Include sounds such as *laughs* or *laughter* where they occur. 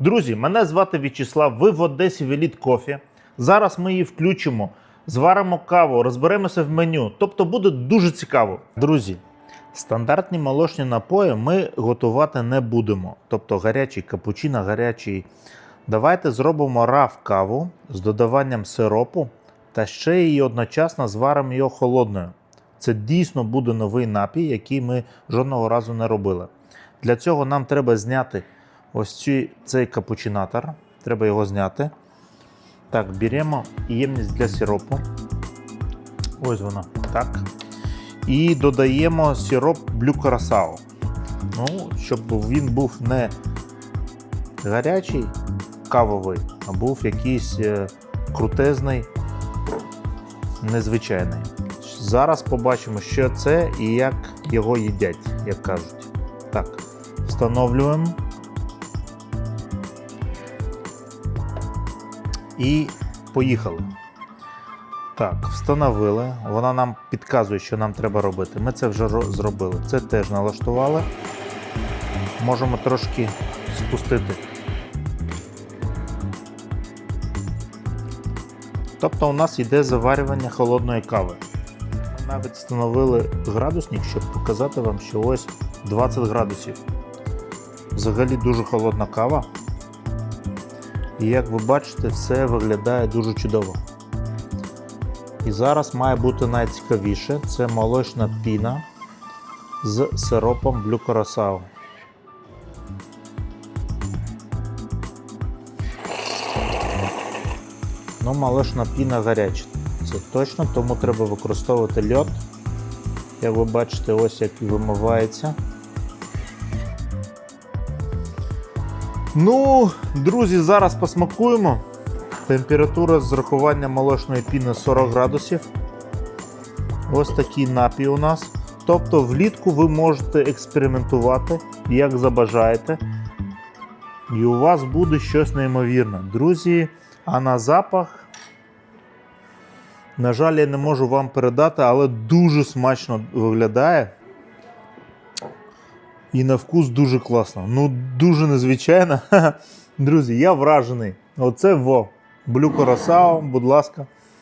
Друзі, мене звати В'ячеслав. Ви в Одесі Веліт Кофі. Зараз ми її включимо, зваримо каву, розберемося в меню. Тобто буде дуже цікаво. Друзі, стандартні молочні напої ми готувати не будемо. Тобто гарячий капучино, гарячий. Давайте зробимо раф каву з додаванням сиропу та ще її одночасно зваримо його холодною. Це дійсно буде новий напій, який ми жодного разу не робили. Для цього нам треба зняти ось ці, цей капучинатор. Треба його зняти. Так, беремо ємність для сиропу. Ось вона. Так. І додаємо сироп Curacao. Ну, щоб він був не гарячий, кавовий, а був якийсь е, крутезний, незвичайний. Зараз побачимо, що це і як його їдять, як кажуть. Так, встановлюємо. І поїхали. Так, встановили. Вона нам підказує, що нам треба робити. Ми це вже зробили. Це теж налаштували. Можемо трошки спустити. Тобто у нас йде заварювання холодної кави. Ми навіть встановили градусник, щоб показати вам, що ось 20 градусів. Взагалі дуже холодна кава. І як ви бачите, все виглядає дуже чудово. І зараз має бути найцікавіше це молочна піна з сиропом Blue Curacao. Ну, молочна піна гаряча. Це точно, тому треба використовувати льод. Як ви бачите, ось як вимивається. Ну, друзі, зараз посмакуємо. Температура з рахуванням молочної піни 40 градусів. Ось такий напій у нас. Тобто влітку ви можете експериментувати, як забажаєте. І у вас буде щось неймовірне. Друзі, а на запах, на жаль, я не можу вам передати, але дуже смачно виглядає. І на вкус дуже класно. Ну, дуже незвичайно. *laughs* Друзі, я вражений. Оце во. Блю Curacao, будь ласка.